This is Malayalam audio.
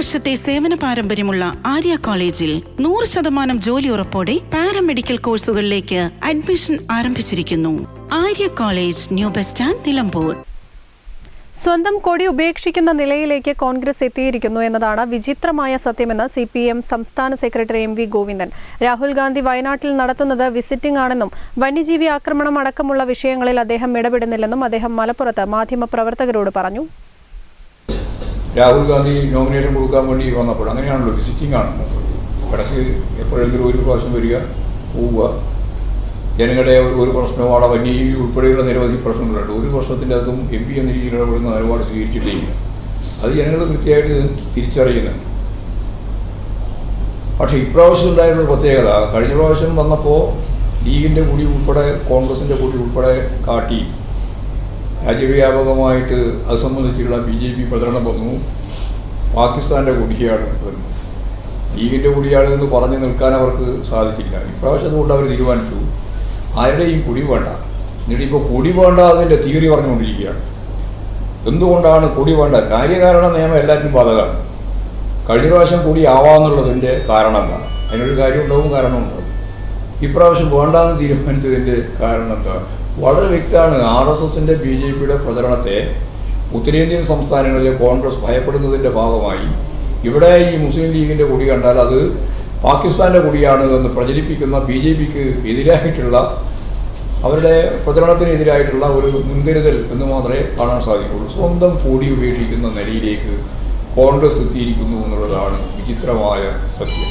വർഷത്തെ സേവന പാരമ്പര്യമുള്ള ആര്യ കോളേജിൽ നൂറ് ശതമാനം ജോലി ഉറപ്പോടെ പാരാമെഡിക്കൽ കോഴ്സുകളിലേക്ക് അഡ്മിഷൻ ആരംഭിച്ചിരിക്കുന്നു. Arya college new bus stand Nilambur. സ്വന്തം കൊടി ഉപേക്ഷിക്കുന്ന നിലയിലേക്ക് കോൺഗ്രസ് എത്തിയിരിക്കുന്നു എന്നതാണ് വിചിത്രമായ സത്യമെന്ന് സി പി എം സംസ്ഥാന secretary M V Govindan. Rahul Gandhi വയനാട്ടിൽ നടത്തുന്നത് വിസിറ്റിംഗ് ആണെന്നും വന്യജീവി ആക്രമണം അടക്കമുള്ള വിഷയങ്ങളിൽ അദ്ദേഹം ഇടപെടുന്നില്ലെന്നും അദ്ദേഹം മലപ്പുറത്ത് മാധ്യമപ്രവർത്തകരോട് പറഞ്ഞു. രാഹുൽ ഗാന്ധി നോമിനേഷൻ കൊടുക്കാൻ വേണ്ടി വന്നപ്പോൾ അങ്ങനെയാണല്ലോ വിസിറ്റിംഗ് ആണ്. ഇടയ്ക്ക് എപ്പോഴെങ്കിലും ഒരു പ്രാവശ്യം വരിക പോവുക. ജനങ്ങളുടെ ഒരു പ്രശ്നവും അവിടെ വന്യജീവി ഉൾപ്പെടെയുള്ള നിരവധി പ്രശ്നങ്ങളുണ്ട്. ഒരു പ്രശ്നത്തിന്റെ അകത്തും എം പി എന്ന രീതിയിൽ ഇടപെടുന്ന നിലപാട് സ്വീകരിച്ചിട്ടില്ല. അത് ജനങ്ങൾ കൃത്യമായിട്ട് തിരിച്ചറിയുന്നുണ്ട് പക്ഷേ ഇപ്രാവശ്യം ഉണ്ടായിട്ടുള്ള പ്രത്യേകത കഴിഞ്ഞ പ്രാവശ്യം വന്നപ്പോൾ ലീഗിന്റെ കൂടി ഉൾപ്പെടെ കോൺഗ്രസിന്റെ കൂടി ഉൾപ്പെടെ കാട്ടി രാജ്യവ്യാപകമായിട്ട് അത് സംബന്ധിച്ചുള്ള ബി ജെ പി പ്രചരണം വന്നു. പാകിസ്ഥാന്റെ കുടിയാണ് വന്നു ലീഗിന്റെ കുടിയാണ് എന്ന് പറഞ്ഞു നിൽക്കാൻ അവർക്ക് സാധിക്കില്ല ഇപ്രാവശ്യം അതുകൊണ്ട് അവർ തീരുമാനിച്ചു. ആരുടെയും കുടി വേണ്ട? എന്നിട്ട് ഇപ്പോൾ കുടി വേണ്ട അതിന്റെ തിയറി പറഞ്ഞുകൊണ്ടിരിക്കുകയാണ്. എന്തുകൊണ്ടാണ് കുടി വേണ്ട? കാര്യകാരണ നിയമം എല്ലാറ്റിനും ബാധകമാണ്. കഴിഞ്ഞ പ്രാവശ്യം കൂടി ആവാമെന്നുള്ളതിന്റെ കാരണം എന്താണ്? അതിനൊരു കാര്യം ഉണ്ടാവും കാരണം ഉണ്ടാവും ഇപ്രാവശ്യം വേണ്ടാന്ന് തീരുമാനിച്ചതിന്റെ കാരണം എന്താ? വളരെ വ്യക്തമാണ് ആർ എസ് എസിന്റെ ബി ജെ പിയുടെ പ്രചരണത്തെ ഉത്തരേന്ത്യൻ സംസ്ഥാനങ്ങളിലെ കോൺഗ്രസ് ഭയപ്പെടുന്നതിന്റെ ഭാഗമായി ഇവിടെ ഈ മുസ്ലിം ലീഗിന്റെ കൊടി കണ്ടാൽ അത് പാകിസ്ഥാന്റെ കൊടിയാണ് എന്ന് പ്രചരിപ്പിക്കുന്ന ബി ജെ പിക്ക് എതിരായിട്ടുള്ള അവരുടെ പ്രചരണത്തിനെതിരായിട്ടുള്ള ഒരു മുൻകരുതൽ എന്ന് മാത്രമേ കാണാൻ സാധിക്കുള്ളൂ സ്വന്തം കൂടി ഉപേക്ഷിക്കുന്ന നിലയിലേക്ക് കോൺഗ്രസ് എത്തിയിരിക്കുന്നു എന്നുള്ളതാണ് വിചിത്രമായ സത്യം.